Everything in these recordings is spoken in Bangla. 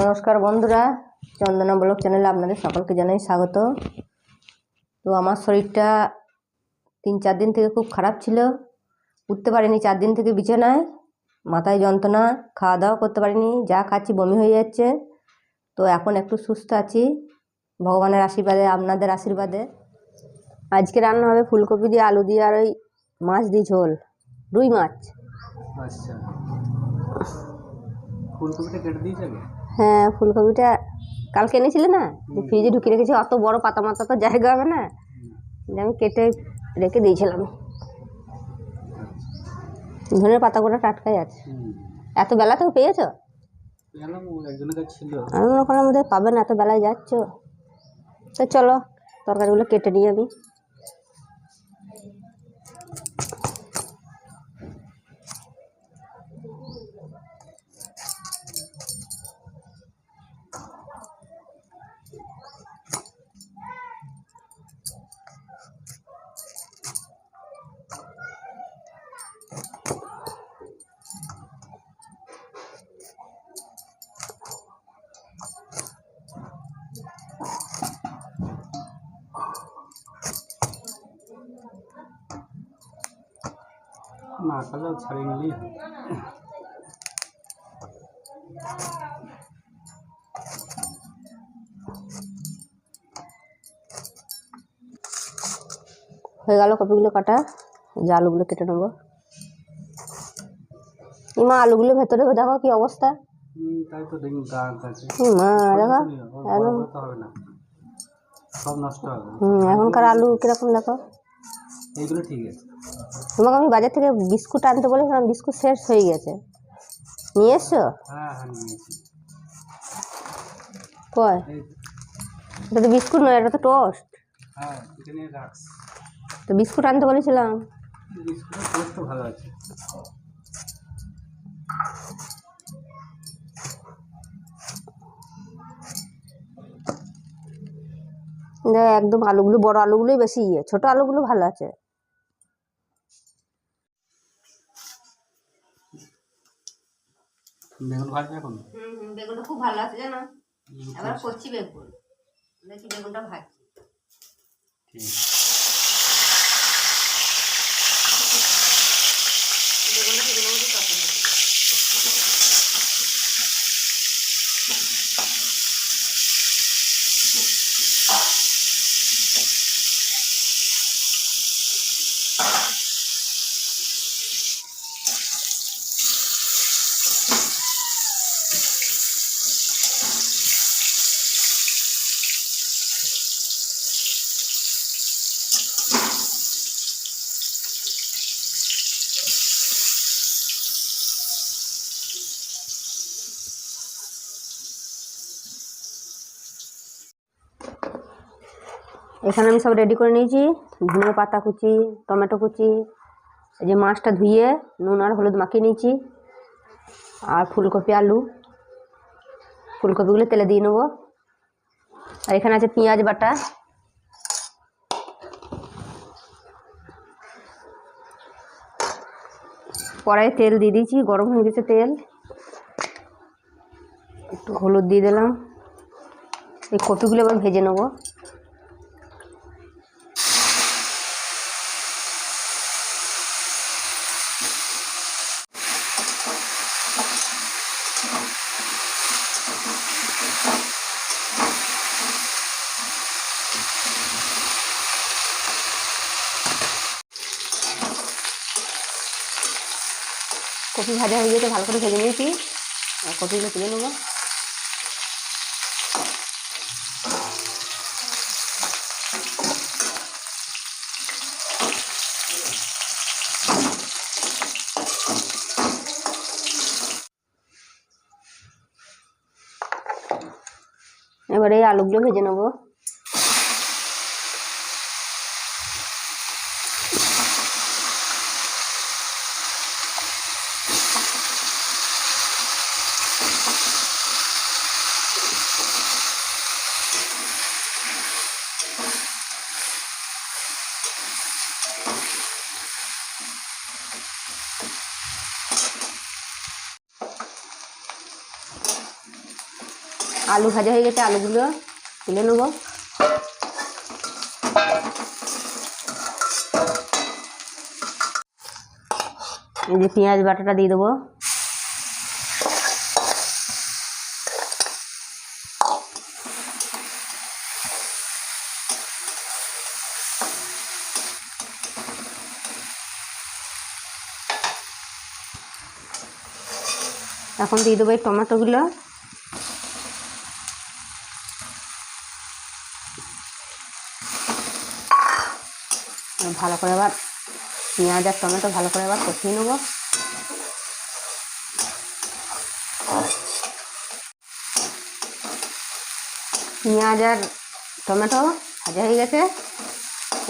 নমস্কার বন্ধুরা, চন্দনা ব্লগ চ্যানেলে আপনাদের সকলকে জানাই স্বাগত। তো আমার শরীরটা তিন চার দিন থেকে খুব খারাপ ছিল, উঠতে পারিনি চার দিন থেকে বিছানায়, মাথায় যন্ত্রণা খাওয়া দাওয়া করতে পারিনি, যা খাচ্ছি বমি হয়ে যাচ্ছে। তো এখন একটু সুস্থ আছি, ভগবানের আশীর্বাদে, আপনাদের আশীর্বাদে। আজকে রান্না হবে ফুলকপি দিয়ে আলু দিয়ে আর ওই মাছ দিয়ে ঝোল, রুই মাছ। আচ্ছা। ফুলকপিটা কেটে হ্যাঁ ফুলকপিটা কালকে এনেছিলে না? যে ফ্রিজে ঢুকিয়ে রেখেছি অত বড় পাতা মাথা তো জায়গা হবে না। যে আমি কেটে রেখে দিয়েছিলাম। ধনের পাতাগুলো টাটকাই আছে। এত বেলাতেও পেয়েছ? আমি মনে করলাম বোধহয় পাবে না এত বেলায় যাচ্ছ। তো চলো তরকারিগুলো কেটে নিই আমি। না তাহলে ছাড়িয়ে নিলেই হয় হয়ে গেল কপিগুলো কাটা। এই যে আলুগুলো কেটে নেব। ইমা আলুগুলো ভেতরে দেখো কি অবস্থা। হুম, তাই তো দেখুন গাছ আছে। হুম, মা দেখো বড় বড় তো হবে না। সব নষ্ট হবে। হুম এখনকার আলু কীরকম দেখো? এইগুলো ঠিক আছে। তোমাকে আমি বাজার থেকে বিস্কুট আনতে বলেছিলাম বিস্কুট শেষ হয়ে গেছে। নিয়ে এসছো হ্যাঁ হ্যাঁ কয় এটা তো বিস্কুট নয় এটা তো টোস্ট। হ্যাঁ তো বিস্কুট আনতে বলেছিলাম। বিস্কুটের ভালো আছে। একদম আলুগুলো বড় আলুগুলোই বেশি ইয়ে ছোট আলুগুলো ভালো আছে। বেগুন ভাজবে এখন? হুম বেগুনটা খুব ভালো আছে জানো? আবার এবার করছি বেগুন। দেখি বেগুনটা ভাজছি। ঠিক এখানে আমি সব রেডি করে নিয়েছি। ধনে পাতা কুচি, টমেটো কুচি, এই যে মাছটা ধুয়ে নুন আর হলুদ মাখিয়ে নিয়েছি। আর ফুলকপি, আলু। ফুলকপিগুলো তেলে দিয়ে নেব। আর এখানে আছে পেঁয়াজ বাটা। কড়াই তেল দিয়ে দিয়েছি, গরম হয়ে গেছে তেল। একটু হলুদ দিয়ে দিলাম। এই কপিগুলো এবার ভেজে নেব। কপি ভাজা হয়ে গেছে, ভালো করে ভেজে নিয়েছি। কপিগুলো তুলে নেব। এবারে আলুগুলো ভেজে নেব। আলু ভাজা হয়ে গেছে, আলুগুলো তুলে নেব। এই যে পেঁয়াজ বাটাটা দিয়ে দেবো। এখন দিয়ে দেবো এই টমেটোগুলো। ভালো করে আবার পেঁয়াজ আর টমেটো ভালো করে আবার কষিয়ে নেব। পেঁয়াজ আর টমেটো ভাজা হয়ে গেছে।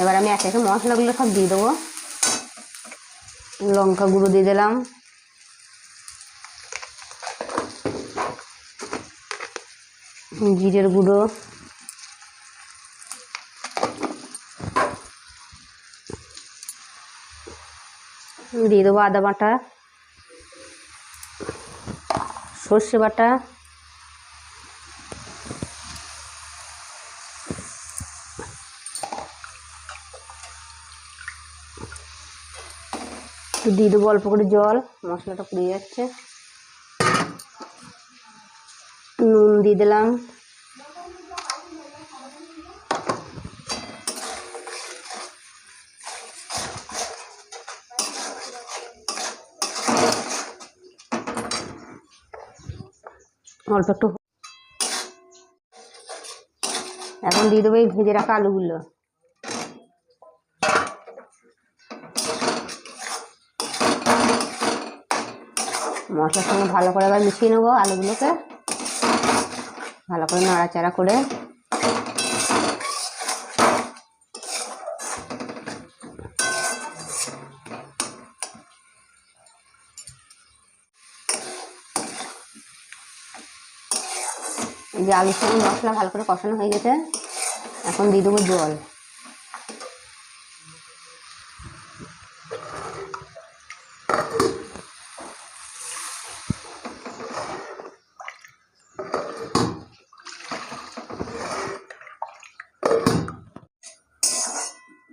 এবার আমি এক একে মশলাগুলো সব দিয়ে দেবো। লঙ্কা গুঁড়ো দিয়ে দিলাম। জিরের গুঁড়ো। দিয়ে দেবো আদা বাটা, সর্ষে বাটা দিয়ে দেবো অল্প করে জল, মশলাটা পুড়ে যাচ্ছে। নুন দিয়ে দিলাম। অল্প একটু এখন দিয়ে দেবো এই ভেজে রাখা আলুগুলো। মশলার সঙ্গে ভালো করে আবার মিশিয়ে নেব আলুগুলোকে। ভালো করে নাড়াচাড়া করে এই যে আলুর সঙ্গে মশলা ভালো করে কষানো হয়ে গেছে। এখন দিয়ে দেবো জল।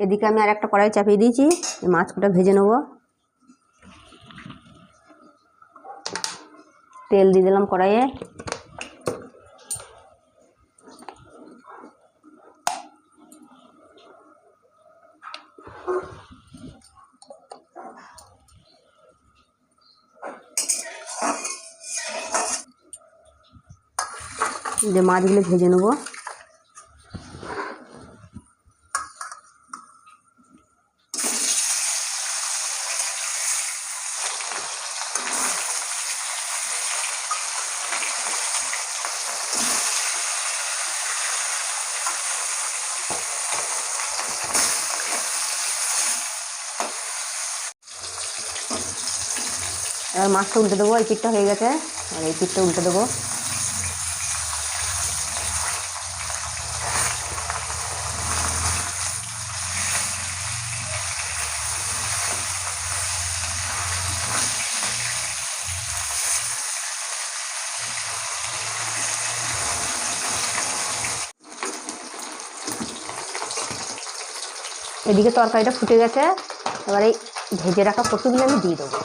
এদিকে আমি আর একটা কড়াই চাপিয়ে দিয়েছি মাছটা ভেজে নেব। তেল দিয়ে দিলাম কড়াইয়ে। যে মাছগুলো ভেজে নেব। এবার মাছটা উল্টে দেবো, এই পিঠটা হয়ে গেছে। আর এই পিঠটা উল্টে দেবো। এদিকে তরকারিটা ফুটে গেছে। এবার এই ভেজে রাখা কচুগুলো আমি দিয়ে দেবো।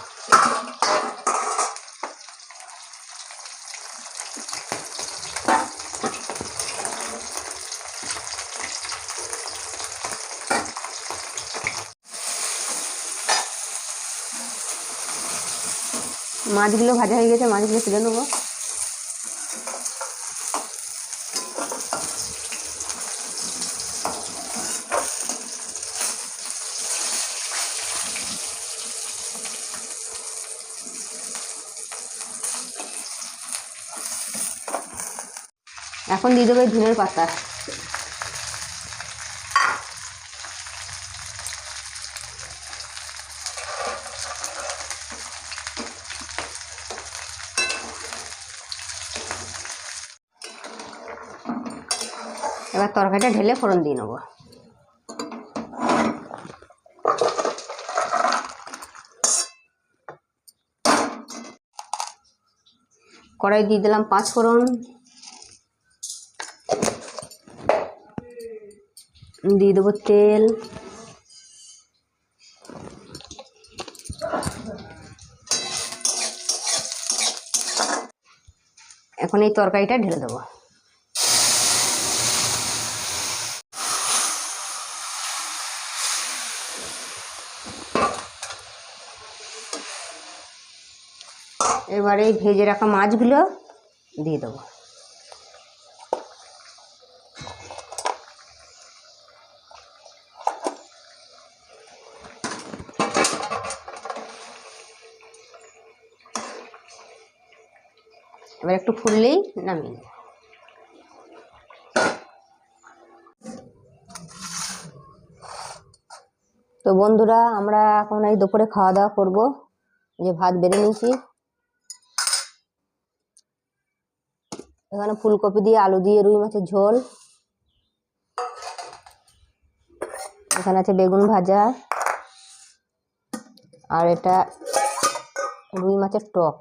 মাছগুলো ভাজা হয়ে গেছে মাছগুলো তুলে নেব। এখন দিয়ে দেবো ধনের পাতা। এবার তরকারিটা ঢেলে ফোড়ন দিয়ে নেব। কড়াই দিয়ে দিলাম পাঁচ ফোড়ন। দিয়ে দেবো তেল। এখন এই তরকারিটা ঢেলে দেবো। এবারে এই ভেজে রাখা মাছগুলো দিয়ে দেবো। এবার একটু ফুললেই নামিয়ে দেবো তো বন্ধুরা, আমরা এখন এই দুপুরে খাওয়া দাওয়া করব। যে ভাত বেড়ে নিয়েছি এখানে ফুলকপি দিয়ে আলু দিয়ে রুই মাছের ঝোল। এখানে আছে বেগুন ভাজা। আর এটা রুই মাছের টক।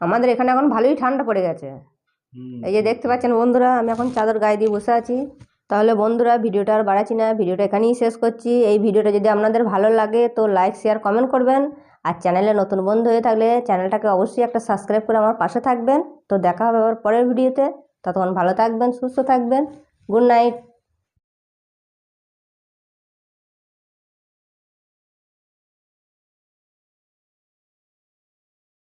আমাদের এখানে এখন ভালোই ঠান্ডা পড়ে গেছে। এই যে দেখতে পাচ্ছেন বন্ধুরা আমি এখন চাদর গায়ে দিয়ে বসে আছি। তাহলে বন্ধুরা ভিডিওটা আর বাড়াচ্ছি না, ভিডিওটা এখানেই শেষ করছি। এই ভিডিওটা যদি আপনাদের ভালো লাগে তো লাইক শেয়ার কমেন্ট করবেন। আর চ্যানেলে নতুন বন্ধু হয়ে থাকলে চ্যানেলটাকে অবশ্যই একটা সাবস্ক্রাইব করে আমার পাশে থাকবেন। তো দেখা হবে আবার পরের ভিডিওতে। ততক্ষণ ভালো থাকবেন, সুস্থ থাকবেন। Good night